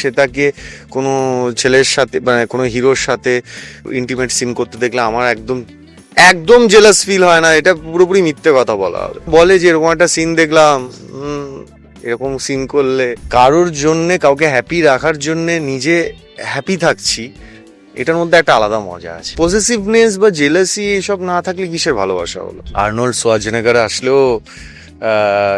শ্বেতাকে কোনো ছেলের সাথে মানে কোনো হিরোর সাথে ইন্টিমেট সিন করতে দেখলে আমার একদম একদম জেলাস ফিল হয় না। এটা পুরোপুরি মিথ্যে কথা বলা বলে যে এরকম একটা সিন দেখলাম এরকম সিন করলে কারোর জন্যে, কাউকে হ্যাপি রাখার জন্যে নিজে হ্যাপি থাকছি, এটার মধ্যে একটা আলাদা মজা আছে। পজিটিভনেস বা জেলাসি এসব না থাকলে কিসের ভালোবাসা হলো? আর্নল্ড সোয়াজেনেগার আসলেও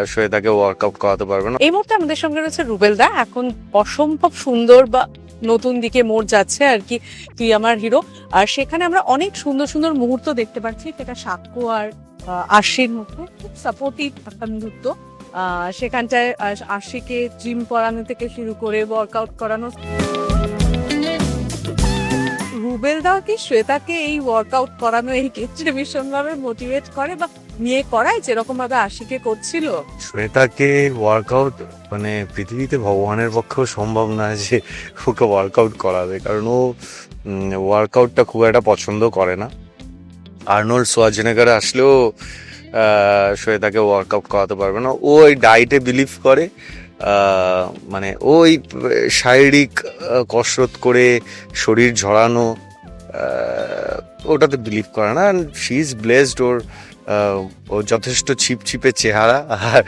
শ্বেতাকে ওয়ার্কআউট করাতে পারবে না। এই মুহূর্তে আমাদের সঙ্গে রয়েছে রুবেল দা। এখন অসম্ভব সুন্দর বা নতুন দিকে মোড় যাচ্ছে আর কি তুই আমার হিরো আর সেখানে আমরা অনেক সুন্দর সুন্দর মুহূর্ত দেখতে পাচ্ছি সেটা সাক্ষ্য আর আশির মধ্যে খুব সাপোর্টিভ আহ, সেখানটায় আশিকে জিম করানো থেকে শুরু করে ওয়ার্কআউট করানো। রুবেল দাও কি শ্বেতাকে এই ওয়ার্কআউট করানো এই ক্ষেত্রে ভীষণভাবে মোটিভেট করে বা নিয়ে করায় যেরকম ভাবে আশিকে করছিল? শ্বেতাকে ওয়ার্কআউট মানে পৃথিবীতে ভগবানের পক্ষেও সম্ভব না যে ওকে ওয়ার্কআউট করাবে, কারণ ও ওয়ার্কআউটটা খুব একটা পছন্দ করে না। আর্নল্ড সোয়াজেনেগার আসলেও শ্বেতাকে ওয়ার্কআউট করাতে পারবে না। ও ওই ডায়েটে বিলিভ করে মানে ওই শারীরিক কসরত করে শরীর ঝরানো ওটাতে বিলিভ করে না। অ্যান্ড শি ইজ ব্লেসড ওর ও যথেষ্ট ছিপছিপে চেহারা আর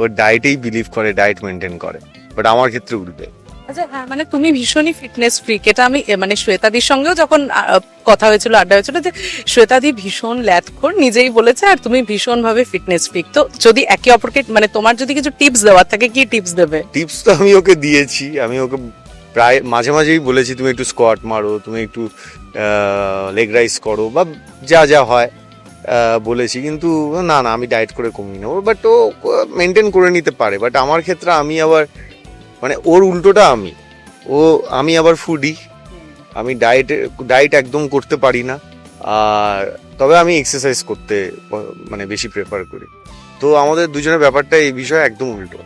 ও ডায়েটেই বিলিভ করে ডায়েট মেনটেন করে। বাট আমার ক্ষেত্রে উল্টে। আচ্ছা হ্যাঁ মানে তুমি ভীষণই ফিটনেস ফ্রিক এটা আমি মানে শ্বেতাদির সঙ্গেও যখন কথা হয়েছিল আড্ডা হয়েছিল যে শ্বেতাদি ভীষণ ল্যাথখোর নিজেই বলেছে আর তুমি ভীষণ ভাবে ফিটনেস ফ্রিক তো যদি একে অপরকে মানে তোমার যদি কিছু টিপস দেওয়ার থাকে কি টিপস দেবে? টিপস তো আমি ওকে দিয়েছি। আমি ওকে প্রায় মাঝে মাঝেই বলেছি তুমি একটু স্কোয়াট মারো তুমি একটু লেগ রাইস করো বা যা যা হয়। বলেছি, কিন্তু না না, আমি ডায়েট করে কমিয়ে নেব। বাট ও মেনটেন করে নিতে পারে। বাট আমার ক্ষেত্রে আমি আবার মানে ওর উল্টোটা আমি। ও, আমি আবার ফুডি আমি ডায়েটে ডায়েট একদম করতে পারি না। আর তবে আমি এক্সারসাইজ করতে মানে বেশি প্রেফার করি। তো আমাদের দুজনের ব্যাপারটা এই বিষয়ে একদম উল্টো।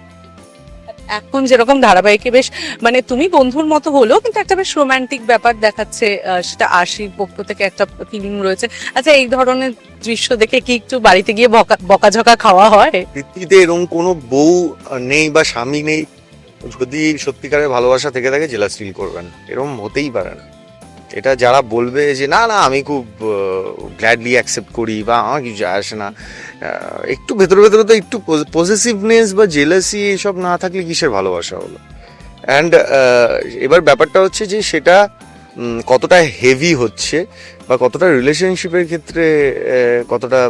এখন যেরকম ধারাবাহিকে বেশ মানে তুমি বন্ধুর মতো হলেও কিন্তু একটা বেশ রোমান্টিক ব্যাপার দেখাচ্ছে সেটা আশির পক্ষ থেকে একটা ফিলিং রয়েছে। আচ্ছা এই ধরনের দৃশ্য দেখে কি একটু বাড়িতে গিয়ে বকা, বকাঝকা খাওয়া হয়? পৃথিবীতে এরকম কোনো বউ নেই বা স্বামী নেই, যদি সত্যিকারের ভালোবাসা থেকে থাকে, জেলাস ফিল করবেন এরকম হতেই পারে না। এটা যারা বলবে যে, না না, আমি খুব গ্ল্যাডলি অ্যাকসেপ্ট করি বা আমার কিছু যায় আসে না। একটু ভেতরে ভেতরে তো একটু পজিটিভনেস বা জেলাসি এসব না থাকলে কিসের ভালোবাসা হলো? অ্যান্ড এবার ব্যাপারটা হচ্ছে যে, সেটা কতটা হেভি হচ্ছে বা কতটা রিলেশনশিপের ক্ষেত্রে কতটা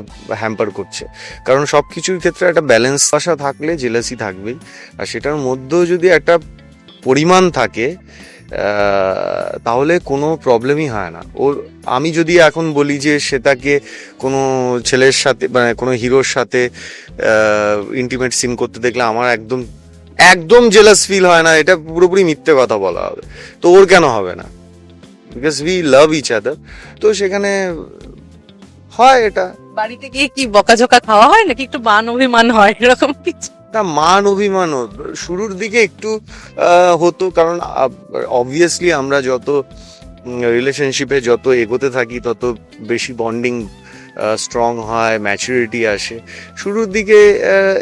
হ্যাম্পার করছে? কারণ সব কিছুর ক্ষেত্রে একটা ব্যালেন্স ভাষা থাকলে জেলাসি থাকবেই। আর সেটার মধ্যেও যদি একটা পরিমাণ থাকে তাহলে কোনো প্রবলেমই হয় না। ওর আমি যদি এখন বলি যে সেটাকে কোনো ছেলের সাথে মানে কোনো হিরোর সাথে ইন্টিমেট সিন করতে দেখলে আমার একদম একদম জেলাস ফিল হয় না। এটা পুরোপুরি মিথ্যে কথা বলা হবে। তো ওর কেন হবে না? Because we love each other তো সেখানে হয় এটা। বাড়িতে গিয়ে কি বকাঝকা খাওয়া হয় নাকি একটু মান অভিমান হয়? এরকম কিছু। না মান অভিমানও শুরুর দিকে একটু হতো, কারণ অবভিয়াসলি আমরা যত রিলেশনশিপে যত এগোতে থাকি, তত বেশি বন্ডিং স্ট্রং হয় ম্যাচুরিটি আসে। শুরুর দিকে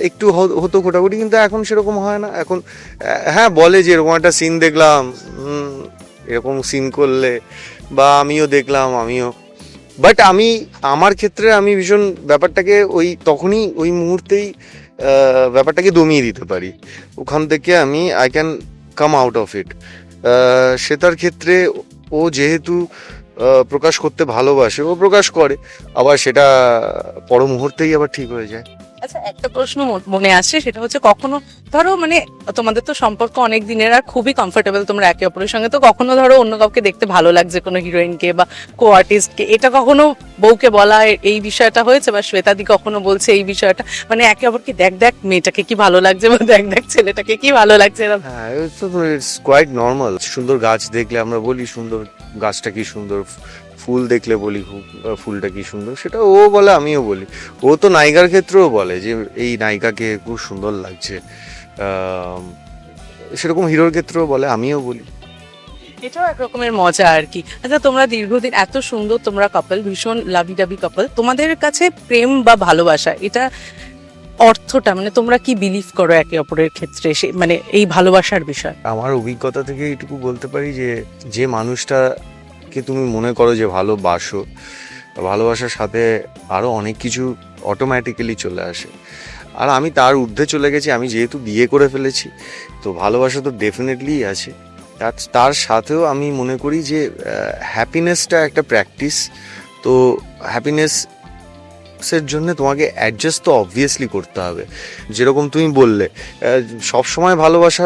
একটু হতো খোটাখুটি, কিন্তু এখন সেরকম হয় না। এখন হ্যাঁ বলে যে এরকম একটা সিন দেখলাম এরকম সিন করলে, বা আমিও দেখলাম, আমিও। বাট আমি, আমার ক্ষেত্রে আমি ভীষণ ব্যাপারটাকে ওই, তখনই ওই মুহূর্তেই ব্যাপারটাকে দমিয়ে দিতে পারি। ওখান থেকে আমি I can come out of it সে তার ক্ষেত্রে ও যেহেতু প্রকাশ করতে ভালোবাসে, ও প্রকাশ করে। আবার সেটা পর মুহূর্তেই আবার ঠিক হয়ে যায়। আচ্ছা একটা প্রশ্ন মনে আসছে, সেটা হচ্ছে কখনো, ধরো মানে তোমাদের তো সম্পর্ক অনেক দিনের আর খুবই কমফোর্টেবল তোমরা একে অপরের সঙ্গে, তো কখনো ধরো অন্য কাউকে দেখতে ভালো লাগছে কোনো হিরোইনকে বা কো? আর্টিস্টকে এটা কখনো বউকে বলা এই বিষয়টা হয়েছে বা শ্বেতাদি কখনো বলছে এই বিষয়টা? মানে একে অপরকে দেখ দেখ মেয়েটাকে কি ভালো লাগছে বা দেখ দেখ ছেলেটাকে কি ভালো লাগছে হ্যাঁ ইটস কোয়াইট নর্মাল সুন্দর গাছ দেখলে আমরা বলি সুন্দর গাছটা কি সুন্দর ফুল দেখলে বলি আহ, ফুলটা কি সুন্দর? সেটা ও বলে আমিও বলি। ও তো নায়িকার ক্ষেত্রেও বলে যে এই নায়িকাকে খুব সুন্দর লাগছে। সেরকম হিরোর ক্ষেত্রেও বলে আমিও বলি। এটাও এক রকমের মজা আর কি। আচ্ছা তোমরা দীর্ঘদিন এত সুন্দর তোমরা কাপল ভীষণ লাভি ডাবি কাপল তোমাদের কাছে প্রেম বা ভালোবাসা এটা অর্থটা মানে তোমরা কি বিলিভ করো একে অপরের ক্ষেত্রে? সে- মানে এই ভালোবাসার বিষয়। আমার অভিজ্ঞতা থেকে এইটুকু বলতে পারি যে যে মানুষটাকে তুমি মনে করো যে ভালোবাসো। ভালোবাসার সাথে আরও অনেক কিছু অটোমেটিক্যালি চলে আসে। আর আমি তার ঊর্ধ্বে চলে গেছি, আমি যেহেতু বিয়ে করে ফেলেছি, তো ভালোবাসা তো ডেফিনেটলি আছে। তার তার সাথেও আমি মনে করি যে হ্যাপিনেসটা একটা প্র্যাকটিস তো হ্যাপিনেস এর জন্য তোমাকে অ্যাডজাস্ট তো অবভিয়াসলি করতে হবে। যেরকম তুমি বললে সব সময় ভালোবাসা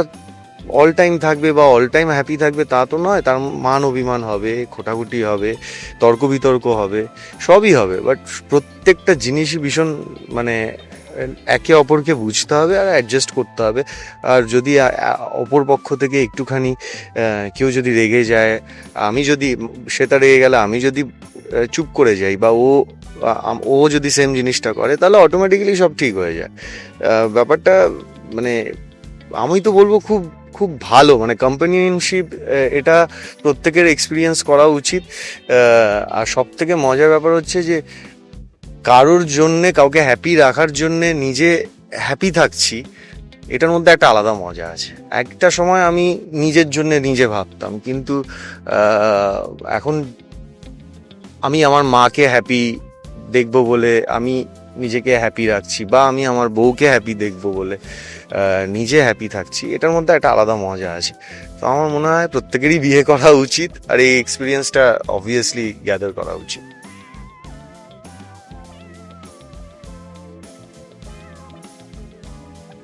অল টাইম থাকবে বা অল টাইম হ্যাপি থাকবে তা তো নয়, তার মান অভিমান হবে, খোটাখুটি হবে তর্ক বিতর্ক হবে, সবই হবে। বাট প্রত্যেকটা জিনিসই ভীষণ মানে একে অপরকে বুঝতে হবে আর অ্যাডজাস্ট করতে হবে। আর যদি অপর পক্ষ থেকে একটুখানি কেউ যদি রেগে যায়, আমি যদি সে তার রেগে গেলে আমি যদি চুপ করে যাই বা ও ও যদি সেম জিনিসটা করে, তাহলে অটোমেটিক্যালি সব ঠিক হয়ে যায়। ব্যাপারটা মানে আমি তো বলব খুব খুব ভালো মানে কম্পানিয়নশিপ এটা প্রত্যেকের এক্সপিরিয়েন্স করা উচিত। আর সব থেকে মজার ব্যাপার হচ্ছে যে, কারোর জন্যে, কাউকে হ্যাপি রাখার জন্যে নিজে হ্যাপি থাকছি, এটার মধ্যে একটা আলাদা মজা আছে। একটা সময় আমি নিজের জন্য নিজে ভাবতাম, কিন্তু এখন আমি আমার মাকে হ্যাপি দেখব বলে আমি নিজেকে হ্যাপি রাখছি বা আমি আমার বউকে হ্যাপি দেখব বলে নিজে হ্যাপি থাকছি, এটার মধ্যে একটা আলাদা মজা আছে। তো আমার মনে হয় প্রত্যেকেরই বিয়ে করা উচিত আর এই এক্সপিরিয়েন্সটা অবভিয়াসলি গ্যাদার করা উচিত।